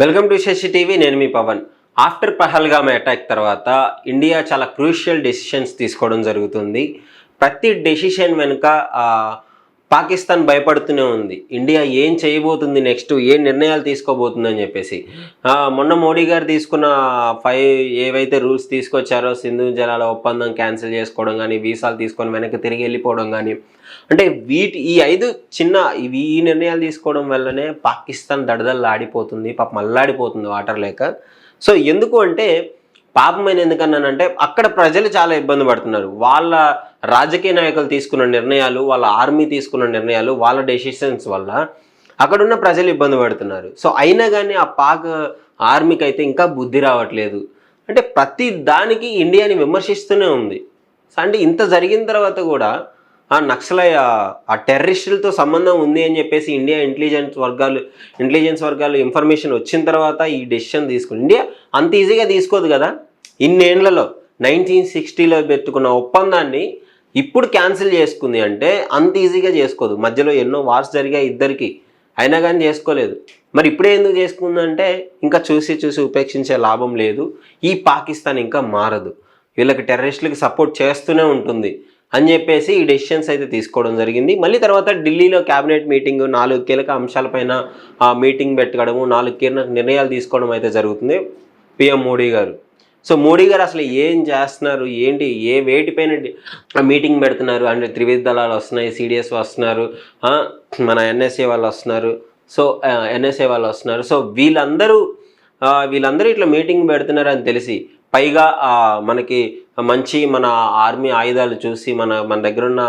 Welcome to Shashi TV నేను మీ Pawan. After Pahalgam attack తర్వాత ఇండియా చాలా క్రూషియల్ డెసిషన్స్ తీసుకోవడం జరుగుతుంది. ప్రతి డెసిషన్ వెనుక పాకిస్తాన్ భయపడుతూనే ఉంది. ఇండియా ఏం చేయబోతుంది నెక్స్ట్ ఏ నిర్ణయాలు తీసుకోబోతుంది అని చెప్పేసి. మొన్న మోడీ గారు తీసుకున్న ఫైవ్ ఏవైతే రూల్స్ తీసుకొచ్చారో సింధు జలాల ఒప్పందం క్యాన్సిల్ చేసుకోవడం కానీ వీసాలు తీసుకొని వెనక్కి తిరిగి వెళ్ళిపోవడం కానీ అంటే వీటి ఈ ఐదు చిన్న ఇవి ఈ నిర్ణయాలు తీసుకోవడం వల్లనే పాకిస్తాన్ దడదల్లా ఆడిపోతుంది పాపం అల్లాడిపోతుంది వాటర్ లేక. సో ఎందుకు అంటే పాపమైన ఎందుకన్నానంటే అక్కడ ప్రజలు చాలా ఇబ్బంది పడుతున్నారు. వాళ్ళ రాజకీయ నాయకులు తీసుకున్న నిర్ణయాలు వాళ్ళ ఆర్మీ తీసుకున్న నిర్ణయాలు వాళ్ళ డెసిషన్స్ వల్ల అక్కడున్న ప్రజలు ఇబ్బంది పడుతున్నారు. సో అయినా కానీ ఆ పాక్ ఆర్మీకి అయితే ఇంకా బుద్ధి రావట్లేదు. అంటే ప్రతి దానికి ఇండియాని విమర్శిస్తూనే ఉంది. సో అంటే ఇంత జరిగిన తర్వాత కూడా ఆ నక్సలయ్య ఆ టెర్రరిస్టులతో సంబంధం ఉంది అని చెప్పేసి ఇండియా ఇంటెలిజెన్స్ వర్గాలు ఇంటెలిజెన్స్ వర్గాలు ఇన్ఫర్మేషన్ వచ్చిన తర్వాత ఈ డెసిషన్ తీసుకుని ఇండియా అంత ఈజీగా తీసుకోదు కదా. ఇన్నేళ్ళలో నైన్టీన్ సిక్స్టీలో పెట్టుకున్న ఒప్పందాన్ని ఇప్పుడు క్యాన్సిల్ చేసుకుంది అంటే అంత ఈజీగా చేసుకోదు. మధ్యలో ఎన్నో వార్స్ జరిగాయి ఇద్దరికి. అయినా కానీ చేసుకోలేదు. మరి ఇప్పుడే ఎందుకు చేసుకుందంటే ఇంకా చూసి చూసి ఉపేక్షించే లాభం లేదు. ఈ పాకిస్తాన్ ఇంకా మారదు. వీళ్ళకి టెర్రరిస్టులకి సపోర్ట్ చేస్తూనే ఉంటుంది అని చెప్పేసి ఈ డెసిషన్స్ అయితే తీసుకోవడం జరిగింది. మళ్ళీ తర్వాత ఢిల్లీలో క్యాబినెట్ మీటింగ్ నాలుగు కీలక అంశాలపైన మీటింగ్ పెట్టడము నాలుగు కీలక నిర్ణయాలు తీసుకోవడం అయితే జరుగుతుంది. పిఎం మోడీ గారు. సో మోడీ గారు అసలు ఏం చేస్తున్నారు? ఏంటి? ఏ వేటిపైన మీటింగ్ పెడుతున్నారు? అంటే త్రివిధ దళాలు వస్తున్నాయి సిడిఎస్ వస్తున్నారు మన ఎన్ఎస్ఏ వాళ్ళు వస్తున్నారు సో ఎన్ఎస్ఏ వాళ్ళు వస్తున్నారు. సో వీళ్ళందరూ వీళ్ళందరూ ఇట్లా మీటింగ్ పెడుతున్నారు అని తెలిసి పైగా మనకి మంచి మన ఆర్మీ ఆయుధాలు చూసి మన మన దగ్గర ఉన్న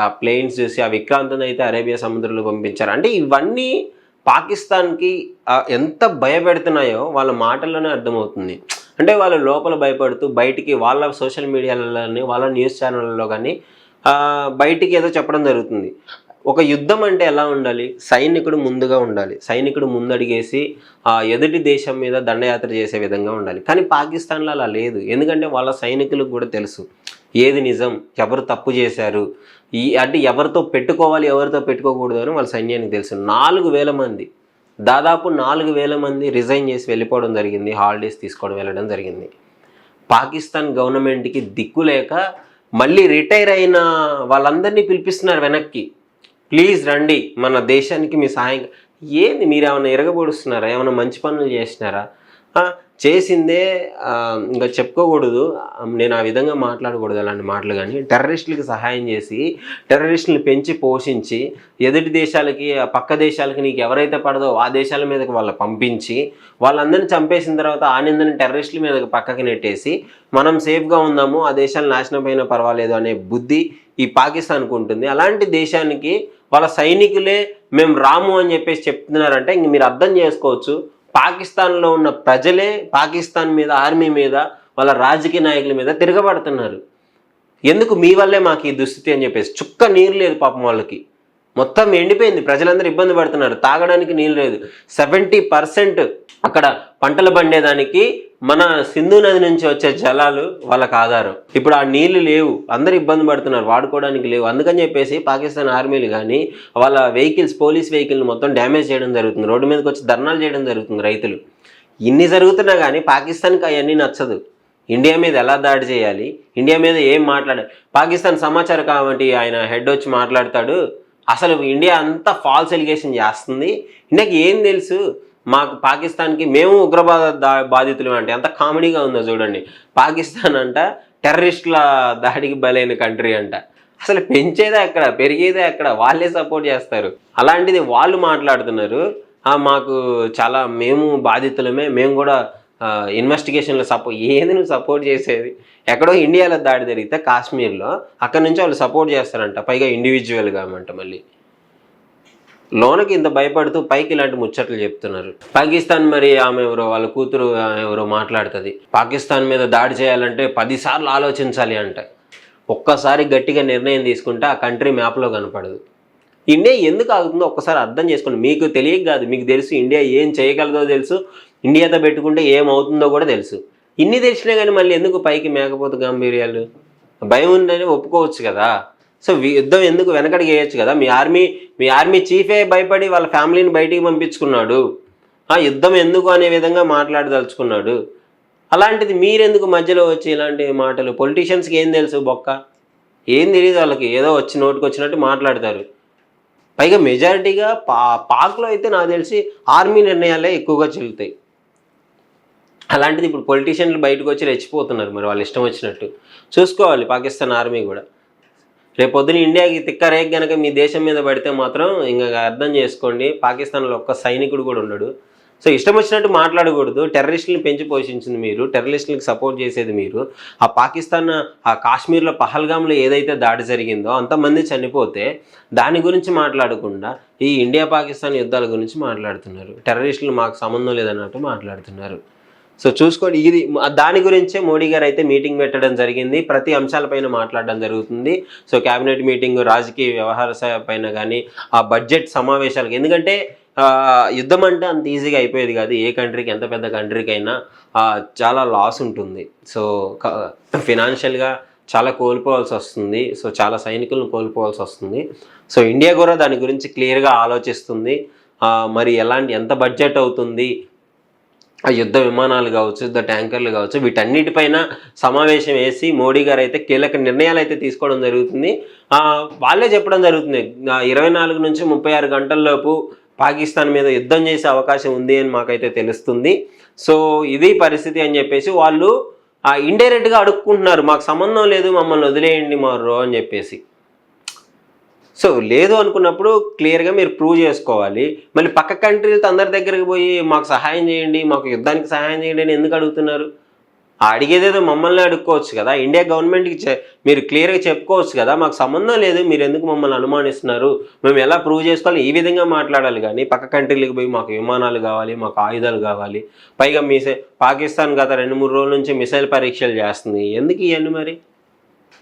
ఆ ప్లేన్స్ చూసి ఆ విక్రాంతిని అయితే అరేబియా సముద్రంలో పంపించారు. అంటే ఇవన్నీ పాకిస్తాన్కి ఎంత భయపెడుతున్నాయో వాళ్ళ మాటల్లోనే అర్థమవుతుంది. అంటే వాళ్ళు లోపల భయపడుతూ బయటికి వాళ్ళ సోషల్ మీడియాలలో వాళ్ళ న్యూస్ ఛానళ్ళలో కానీ బయటికి ఏదో చెప్పడం జరుగుతుంది. ఒక యుద్ధం అంటే ఎలా ఉండాలి? సైనికుడు ముందుగా ఉండాలి. సైనికుడు ముందడిగేసి ఆ ఎదుటి దేశం మీద దండయాత్ర చేసే విధంగా ఉండాలి. కానీ పాకిస్తాన్లో అలా లేదు. ఎందుకంటే వాళ్ళ సైనికులకు కూడా తెలుసు. ఏది నిజం? ఎవరు తప్పు చేశారు? ఈ అంటే ఎవరితో పెట్టుకోవాలి ఎవరితో పెట్టుకోకూడదు అని వాళ్ళ సైన్యానికి తెలుసు. నాలుగు వేల మంది. దాదాపు నాలుగు వేల మంది రిజైన్ చేసి వెళ్ళిపోవడం జరిగింది హాలిడేస్ తీసుకోవడం వెళ్ళడం జరిగింది. పాకిస్తాన్ గవర్నమెంట్కి దిక్కు లేక మళ్ళీ రిటైర్ అయిన వాళ్ళందరినీ పిలిపిస్తున్నారు వెనక్కి. ప్లీజ్ రండి మన దేశానికి మీ సహాయం ఏంది మీరు ఏమైనా ఎరగబొడుస్తున్నారా? ఏమైనా మంచి పనులు చేసినారా? చేసిందే ఇంకా చెప్పుకోకూడదు. నేను ఆ విధంగా మాట్లాడకూడదు అలాంటి మాటలు కానీ. టెర్రరిస్టులకి సహాయం చేసి టెర్రరిస్టులను పెంచి పోషించి ఎదుటి దేశాలకి ఆ పక్క దేశాలకి నీకు ఎవరైతే పడదో ఆ దేశాల మీదకి వాళ్ళు పంపించి వాళ్ళందరినీ చంపేసిన తర్వాత ఆ నిందని టెర్రరిస్టుల మీదకి పక్కకి నెట్టేసి మనం సేఫ్గా ఉందాము ఆ దేశాలు నాశనం అయినా పర్వాలేదు అనే బుద్ధి ఈ పాకిస్తాన్కు ఉంటుంది. అలాంటి దేశానికి వాళ్ళ సైనికులే మేము రాము అని చెప్పేసి చెప్తున్నారంటే ఇంక మీరు అర్థం చేసుకోవచ్చు. పాకిస్తాన్లో ఉన్న ప్రజలే పాకిస్తాన్ మీద ఆర్మీ మీద వాళ్ళ రాజకీయ నాయకుల మీద తిరగబడుతున్నారు. ఎందుకు మీ వల్లే మాకు ఈ దుస్థితి అని చెప్పేసి చుక్క నీరు లేదు పాపం వాళ్ళకి. మొత్తం ఎండిపోయింది. ప్రజలందరూ ఇబ్బంది పడుతున్నారు. తాగడానికి నీళ్ళు లేదు. సెవెంటీ పర్సెంట్ అక్కడ పంటలు పండేదానికి మన సింధు నది నుంచి వచ్చే జలాలు వాళ్ళకు ఆధారం. ఇప్పుడు ఆ నీళ్ళు లేవు. అందరు ఇబ్బంది పడుతున్నారు. వాడుకోవడానికి లేవు. అందుకని చెప్పేసి పాకిస్తాన్ ఆర్మీలు కానీ వాళ్ళ వెహికల్స్ పోలీస్ వెహికల్ని మొత్తం డ్యామేజ్ చేయడం జరుగుతుంది. రోడ్డు మీదకి వచ్చి ధర్నాలు చేయడం జరుగుతుంది రైతులు. ఇన్ని జరుగుతున్నా కానీ పాకిస్తాన్కి అవన్నీ నచ్చదు. ఇండియా మీద ఎలా దాడి చేయాలి? ఇండియా మీద ఏం మాట్లాడాలి పాకిస్తాన్ సమాచార కాబట్టి ఆయన హెడ్ వచ్చి మాట్లాడతాడు. అసలు ఇండియా అంతా ఫాల్స్ ఎలిగేషన్ చేస్తుంది. ఇండియాకి ఏం తెలుసు? మాకు పాకిస్తాన్కి మేము ఉగ్రవాద దా బాధితులు అంటే ఎంత కామెడీగా ఉందో చూడండి. పాకిస్తాన్ అంట టెర్రరిస్టుల దాడికి బలైన కంట్రీ అంట. అసలు పెంచేదే అక్కడ పెరిగేదే అక్కడ వాళ్ళే సపోర్ట్ చేస్తారు. అలాంటిది వాళ్ళు మాట్లాడుతున్నారు. మాకు చాలా మేము బాధితులమే మేము కూడా ఇన్వెస్టిగేషన్లో సపోర్ట్ ఏది నువ్వు సపోర్ట్ చేసేది? ఎక్కడో ఇండియాలో దాడి జరిగితే కాశ్మీర్లో అక్కడ నుంచి వాళ్ళు సపోర్ట్ చేస్తారంట. పైగా ఇండివిజువల్గా అన్నమాట మళ్ళీ. లోనకి ఇంత భయపడుతూ పైకి ఇలాంటి ముచ్చట్లు చెప్తున్నారు. పాకిస్తాన్ మరి ఆమె ఎవరో వాళ్ళ కూతురు ఎవరో మాట్లాడుతుంది. పాకిస్తాన్ మీద దాడి చేయాలంటే పదిసార్లు ఆలోచించాలి అంట. ఒక్కసారి గట్టిగా నిర్ణయం తీసుకుంటే ఆ కంట్రీ మ్యాప్లో కనపడదు. ఇండియా ఎందుకు ఆగుతుందో ఒక్కసారి అర్థం చేసుకోండి. మీకు తెలియక కాదు మీకు తెలుసు ఇండియా ఏం చేయగలదో తెలుసు ఇండియాతో పెట్టుకుంటే ఏమవుతుందో కూడా తెలుసు. ఇన్ని తెలిసినా కానీ మళ్ళీ ఎందుకు పైకి మేకపోతు గాంభీర్యాలు? భయం ఉందని ఒప్పుకోవచ్చు కదా. సో యుద్ధం ఎందుకు వెనకడికి వేయచ్చు కదా? మీ ఆర్మీ మీ ఆర్మీ చీఫే భయపడి వాళ్ళ ఫ్యామిలీని బయటికి పంపించుకున్నాడు. ఆ యుద్ధం ఎందుకు అనే విధంగా మాట్లాడదలుచుకున్నాడు. అలాంటిది మీరెందుకు మధ్యలో వచ్చి ఇలాంటి మాటలు? పొలిటీషియన్స్కి ఏం తెలుసు బొక్క? ఏం తెలియదు వాళ్ళకి. ఏదో వచ్చి నోటికి వచ్చినట్టు మాట్లాడతారు. పైగా మెజారిటీగా పా పాక్లో అయితే నాకు తెలిసి ఆర్మీ నిర్ణయాలే ఎక్కువగా చెల్లుతాయి. అలాంటిది ఇప్పుడు పొలిటీషియన్లు బయటకు వచ్చి రెచ్చిపోతున్నారు మరి వాళ్ళు ఇష్టం వచ్చినట్టు. చూసుకోవాలి పాకిస్తాన్ ఆర్మీ కూడా. రేపొద్దున ఇండియాకి తిక్క రేక్ గనక మీ దేశం మీద పడితే మాత్రం ఇంకా అర్థం చేసుకోండి పాకిస్తాన్లో ఒక్క సైనికుడు కూడా ఉండడు. సో ఇష్టం వచ్చినట్టు మాట్లాడకూడదు. టెర్రరిస్టులను పెంచి పోషించింది మీరు. టెర్రరిస్టులకు సపోర్ట్ చేసేది మీరు. ఆ పాకిస్తాన్ ఆ కాశ్మీర్లో పహల్గామ్లో ఏదైతే దాడి జరిగిందో అంతమంది చనిపోతే దాని గురించి మాట్లాడకుండా ఈ ఇండియా పాకిస్తాన్ యుద్ధాల గురించి మాట్లాడుతున్నారు. టెర్రరిస్టులు మాకు సంబంధం లేదన్నట్టు మాట్లాడుతున్నారు. సో చూసుకోండి ఇది దాని గురించే మోడీ గారు అయితే మీటింగ్ పెట్టడం జరిగింది. ప్రతి అంశాలపైన మాట్లాడడం జరుగుతుంది. సో క్యాబినెట్ మీటింగ్ రాజకీయ వ్యవహార పైన కానీ ఆ బడ్జెట్ సమావేశాలకు. ఎందుకంటే యుద్ధం అంటే అంత ఈజీగా అయిపోయేది కాదు. ఏ కంట్రీకి ఎంత పెద్ద కంట్రీకి అయినా చాలా లాస్ ఉంటుంది. సో ఫినాన్షియల్గా చాలా కోల్పోవాల్సి వస్తుంది. సో చాలా సైనికులను కోల్పోవాల్సి వస్తుంది. సో ఇండియా కూడా దాని గురించి క్లియర్గా ఆలోచిస్తుంది. మరి ఎలాంటి ఎంత బడ్జెట్ అవుతుంది? ఆ యుద్ధ విమానాలు కావచ్చు యుద్ధ ట్యాంకర్లు కావచ్చు వీటన్నిటిపైన సమావేశం వేసి మోడీ గారు అయితే కీలక నిర్ణయాలు అయితే తీసుకోవడం జరుగుతుంది. వాళ్ళే చెప్పడం జరుగుతుంది. ఇరవై నాలుగు నుంచి ముప్పై ఆరు గంటల్లోపు పాకిస్తాన్ మీద యుద్ధం చేసే అవకాశం ఉంది అని మాకైతే తెలుస్తుంది. సో ఇది పరిస్థితి అని చెప్పేసి వాళ్ళు ఇండైరెక్ట్గా అడుక్కుంటున్నారు. మాకు సంబంధం లేదు మమ్మల్ని వదిలేయండి మారు అని చెప్పేసి. సో లేదు అనుకున్నప్పుడు క్లియర్గా మీరు ప్రూవ్ చేసుకోవాలి. మళ్ళీ పక్క కంట్రీలతో అందరి దగ్గరికి పోయి మాకు సహాయం చేయండి మాకు యుద్ధానికి సహాయం చేయండి అని ఎందుకు అడుగుతున్నారు? అడిగేదేదో మమ్మల్ని అడుక్కోవచ్చు కదా. ఇండియా గవర్నమెంట్కి మీరు క్లియర్గా చెప్పుకోవచ్చు కదా. మాకు సంబంధం లేదు మీరు ఎందుకు మమ్మల్ని అనుమానిస్తున్నారు? మేము ఎలా ప్రూవ్ చేసుకోవాలి? ఈ విధంగా మాట్లాడాలి కానీ పక్క కంట్రీలకు పోయి మాకు విమానాలు కావాలి మాకు ఆయుధాలు కావాలి. పైగా మీ పాకిస్తాన్ గత రెండు మూడు రోజుల నుంచి మిసైల్ పరీక్షలు చేస్తుంది. ఎందుకు ఇవన్నీ మరి?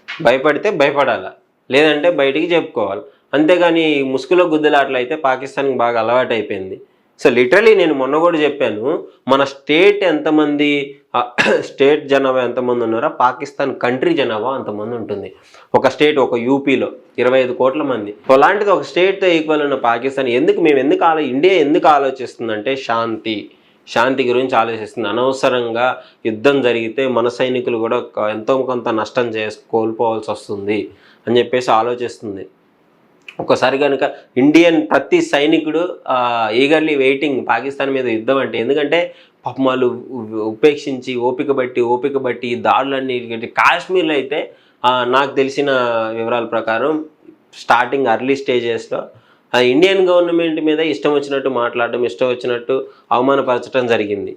భయపడితే భయపడాలా. లేదంటే బయటికి చెప్పుకోవాలి. అంతేగాని ఈ ముసుగులో గుద్దులాటలు అయితే పాకిస్తాన్కి బాగా అలవాటు అయిపోయింది సో లిటరలీ నేను మొన్న కూడా చెప్పాను మన స్టేట్ ఎంతమంది స్టేట్ జనాభా ఎంతమంది ఉన్నారో పాకిస్తాన్ కంట్రీ జనాభా అంతమంది ఉంటుంది. ఒక స్టేట్ ఒక యూపీలో ఇరవై ఐదు కోట్ల మంది. అలాంటిది ఒక స్టేట్తో ఈక్వల్ ఉన్న పాకిస్తాన్ ఎందుకు మేము ఎందుకు ఆలో ఇండియా ఎందుకు ఆలోచిస్తుందంటే శాంతి. శాంతి గురించి ఆలోచిస్తుంది. అనవసరంగా యుద్ధం జరిగితే మన సైనికులు కూడా ఎంతో కొంత నష్టం చేసి కోల్పోవాల్సి వస్తుంది అని చెప్పేసి ఆలోచిస్తుంది. ఒకసారి కనుక ఇండియన్ ప్రతి సైనికుడు ఈగర్లీ వెయిటింగ్ పాకిస్తాన్ మీద యుద్ధం అంటే ఎందుకంటే పాపం వాళ్ళు ఉపేక్షించి ఓపిక బట్టి ఓపిక బట్టి దాడులన్నీ కాశ్మీర్లో అయితే నాకు తెలిసిన వివరాల ప్రకారం స్టార్టింగ్ అర్లీ స్టేజెస్లో ఇండియన్ గవర్నమెంట్ మీద ఇష్టం వచ్చినట్టు మాట్లాడడం ఇష్టం వచ్చినట్టు అవమానపరచడం జరిగింది.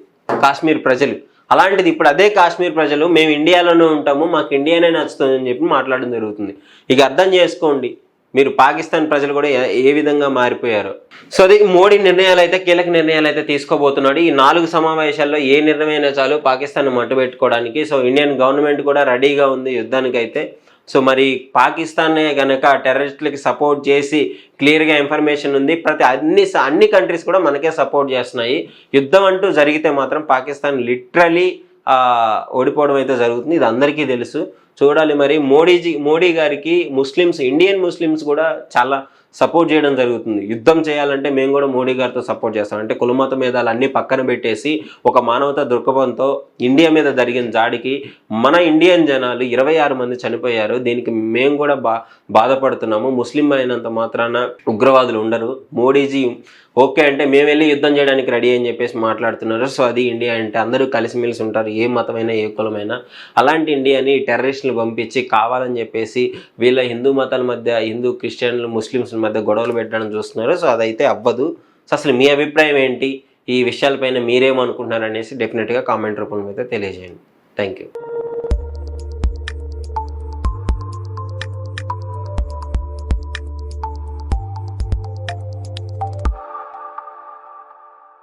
కాశ్మీర్ ప్రజలు. అలాంటిది ఇప్పుడు అదే కాశ్మీర్ ప్రజలు మేము ఇండియాలోనే ఉంటాము మాకు ఇండియానే నచ్చుతుంది అని చెప్పి మాట్లాడడం జరుగుతుంది. ఇక అర్థం చేసుకోండి మీరు పాకిస్తాన్ ప్రజలు కూడా ఏ- విధంగా మారిపోయారు? సో అది మోడీ నిర్ణయాలు అయితే కీలక నిర్ణయాలు అయితే తీసుకోబోతున్నాడు. ఈ నాలుగు సమావేశాల్లో ఏ నిర్ణయమైనా చాలు పాకిస్తాన్ మట్టుబెట్టుకోవడానికి సో ఇండియన్ గవర్నమెంట్ కూడా రెడీగా ఉంది యుద్ధానికి అయితే సో మరి పాకిస్తాన్నే కనుక టెర్రరిస్టులకి సపోర్ట్ చేసి క్లియర్గా ఇన్ఫర్మేషన్ ఉంది. ప్రతి అన్ని అన్ని కంట్రీస్ కూడా మనకే సపోర్ట్ చేస్తున్నాయి. యుద్ధం అంటూ జరిగితే మాత్రం పాకిస్తాన్ లిటరలీ ఓడిపోవడం అయితే జరుగుతుంది. ఇది అందరికీ తెలుసు. చూడాలి మరి మోడీజీ మోడీ గారికి ముస్లిమ్స్ ఇండియన్ ముస్లిమ్స్ కూడా చాలా సపోర్ట్ చేయడం జరుగుతుంది. యుద్ధం చేయాలంటే మేము కూడా మోడీ గారితో సపోర్ట్ చేస్తాం. అంటే కులమత మీదాలు అన్ని పక్కన పెట్టేసి ఒక మానవతా దృక్పథంతో ఇండియా మీద జరిగిన జాడికి మన ఇండియన్ జనాలు ఇరవై ఆరు మంది చనిపోయారు. దీనికి మేము కూడా బా బాధపడుతున్నాము. ముస్లిం అయినంత మాత్రాన ఉగ్రవాదులు ఉండరు. మోడీజీ ఓకే అంటే మేము వెళ్ళి యుద్ధం చేయడానికి రెడీ అని చెప్పేసి మాట్లాడుతున్నారు. సో అది ఇండియా అంటే అందరూ కలిసిమెలిసి ఉంటారు. ఏ మతమైనా ఏ కులమైనా. అలాంటి ఇండియాని టెర్రరిస్టులు పంపించి కావాలని చెప్పేసి వీళ్ళ హిందూ మతాల మధ్య హిందూ క్రిస్టియన్లు ముస్లిమ్స్ మధ్య గొడవలు పెట్టడం చూస్తున్నారు. సో అదైతే అవ్వదు. సో అసలు మీ అభిప్రాయం ఏంటి? ఈ విషయాలపైన మీరేమనుకుంటున్నారు అనేసి డెఫినెట్గా కామెంట్ రూపంలో అయితే తెలియజేయండి. Thank you